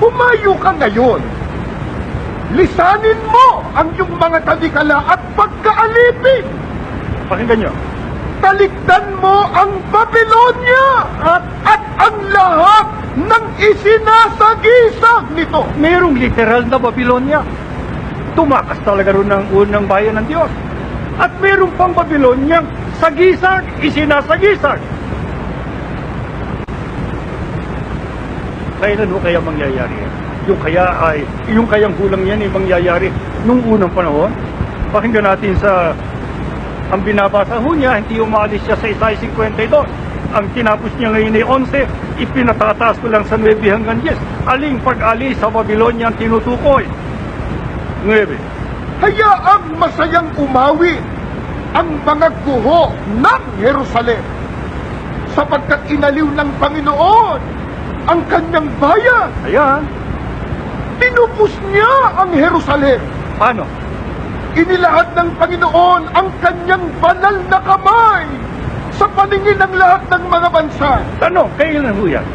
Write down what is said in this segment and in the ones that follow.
Humayo ka ngayon. Lisanin mo ang iyong mga talikala at pagkaalipin. Pakinggan nyo. Talikdan mo ang Babylonia at, at ang lahat ng isinasagisag nito. Merong literal na Babylonia. Tumakas talaga ron ng unang bayan ng Diyos. At meron pang Babylonia, sagisag, isinasagisag. Kailan ho kaya mangyayari yan? Yung kaya ay, yung kayang kulang yan ay mangyayari nung unang panahon. Pakinggan natin sa ang binabasa ho niya, hindi umaalis siya sa Isaiah 52. Ang tinapos niya ngayon ay 11, ipinatataas ko lang sa 9 hanggang 10. Aling pag-alis sa Babylonia ang tinutukoy? 9. Hayaang masayang umawi ang mga guho ng Jerusalem sapagkat inaliw ng Panginoon ang kanyang bayan. Ayan. Tinupos niya ang Jerusalem. Paano? Inilahad ng Panginoon ang kanyang banal na kamay sa paningin ng lahat ng mga bansa. Tanong, kailan ho yan?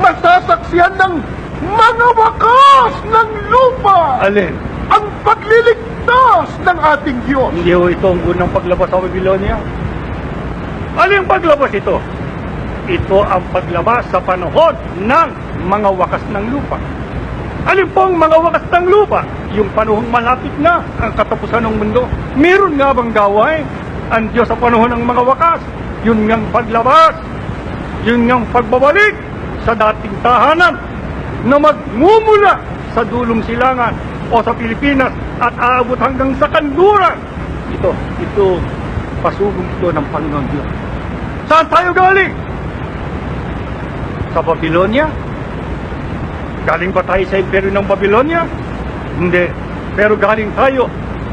Masasaksihan ng mga wakas ng lupa Alin? ang pagliligtas ng ating Diyos. Hindi ho ito ang unang paglabas sa Babylonia. Alin paglabas ito? Ito ang paglabas sa panahon ng mga wakas ng lupa. Alin po ang mga wakas ng lupa? Yung panahong malapit na ang katapusan ng mundo. Meron nga bang gaway ang Diyos sa panahon ng mga wakas? Yun ngang paglabas. Yun ngang pagbabalik sa dating tahanan na magmumula sa dulong silangan o sa Pilipinas at aabot hanggang sa kanluran. Ito, ito, pasugong ito ng Panginoon Diyos. Saan tayo galing? Sa Babylonia? Galing ba tayo sa imperyo ng Babylonia? Hindi. Pero galing tayo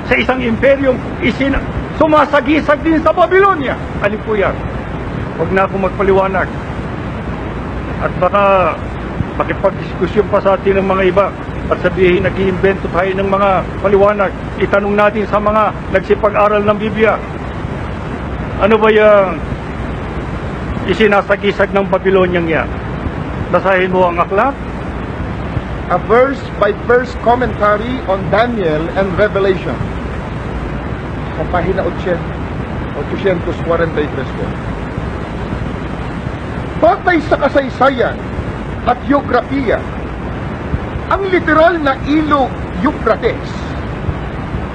sa isang imperyong isin sumasagisag din sa Babylonia. Alin po yan? Huwag na ako magpaliwanag. At baka makipag-diskusyon pa sa atin ng mga iba at sabihin nag-iimbento tayo ng mga paliwanag. Itanong natin sa mga nagsipag-aral ng Biblia. Ano ba yung isinasagisag ng Babylonian yan? Basahin mo ang aklat? A verse by verse commentary on Daniel and Revelation. Sa pahina 8, 843 po. Batay sa kasaysayan at geografiya, ang literal na ilog Euphrates,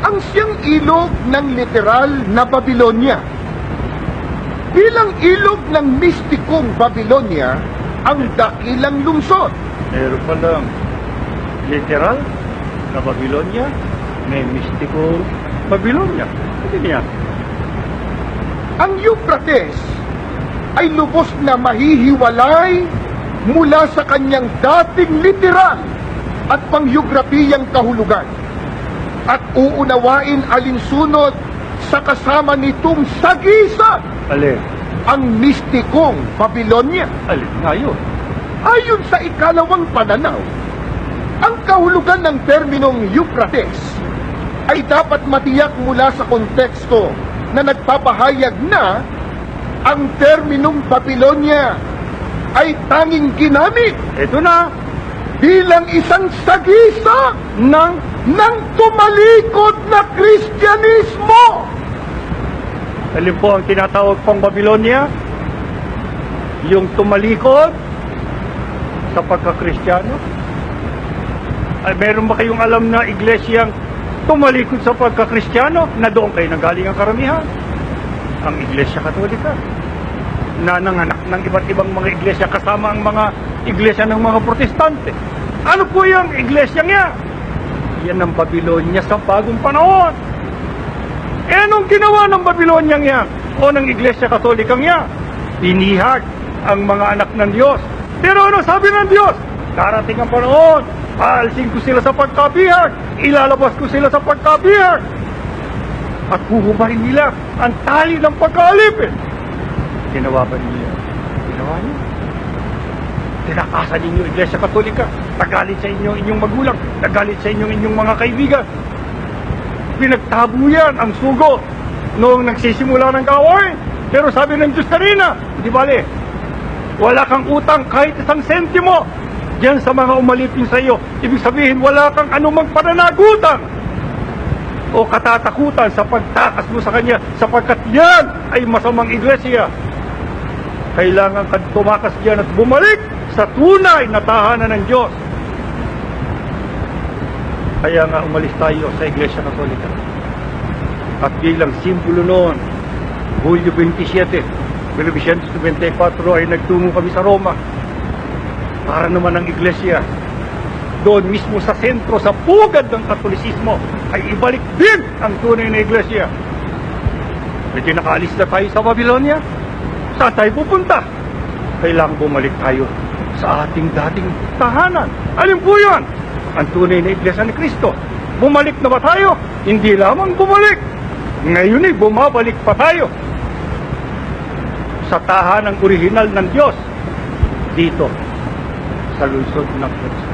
ang siyang ilog ng literal na Babylonia. Bilang ilog ng mistikong Babylonia, ang dakilang lungsod Meron pa lang literal na Babylonia, may mistiko Babylonia. Hindi niya. Ang Euphrates ay lubos na mahihiwalay mula sa kanyang dating literal at panggeograpiyang kahulugan at uunawain alinsunod sa kasama nitong sagisag Alin? Ang mistikong Babylonia. Alin nga yun? Ayon sa ikalawang pananaw, ang kahulugan ng terminong Euphrates ay dapat matiyak mula sa konteksto na nagpapahayag na ang terminong Babylonia ay tanging ginamit Ito na, bilang isang sagisa ng ng tumalikod na Kristyanismo. Alin po ang tinatawag pang Babylonia? Yung tumalikod sa pagkakristyano? Ay, meron ba kayong alam na iglesyang tumalikod sa pagkakristyano na doon kayo nagaling ang karamihan? Ang iglesia katolika na nanganak ng iba't ibang mga iglesia kasama ang mga iglesia ng mga protestante. Ano po yung iglesia niya? Yan ang Babylonia sa bagong panahon. Eh, anong ginawa ng Babylonia yan? O ng Iglesia Katolikang yan? Pinihag ang mga anak ng Diyos. Pero ano sabi ng Diyos? Darating ang panahon, aalsin ko sila sa pagkabihag, ilalabas ko sila sa pagkabihag, at huhubarin nila ang tali ng pagkaalipin. Ginawa ba niyo yan? Ginawa niyo? Tinakasan ninyo Iglesia Katolika, nagalit sa inyo inyong magulang, nagalit sa inyo inyong mga kaibigan, pinagtabo yan ang sugo noong nagsisimula ng kaaway. Pero sabi ng Diyos kanina, di bale, wala kang utang kahit isang sentimo. Diyan sa mga umalipin sa iyo, ibig sabihin wala kang anumang pananagutan o katatakutan sa pagtakas mo sa kanya sapagkat yan ay masamang iglesia. Kailangan ka tumakas diyan at bumalik sa tunay na tahanan ng Diyos. Kaya nga umalis tayo sa Iglesia Katolika. At bilang simbolo noon, Hulyo 27, 1924 ay nagtungo kami sa Roma para naman ang iglesia doon mismo sa sentro, sa pugad ng katolisismo ay ibalik din ang tunay na iglesia. Medyo nakaalis na tayo sa Babylonia. Saan tayo pupunta? Kailangan bumalik tayo sa ating dating tahanan. Alin po yan? Ang tunay na iglesia ni Kristo. Bumalik na ba tayo? Hindi lamang bumalik. Ngayon ay bumabalik pa tayo sa tahanang orihinal ng Diyos dito sa lungsod ng Kristo.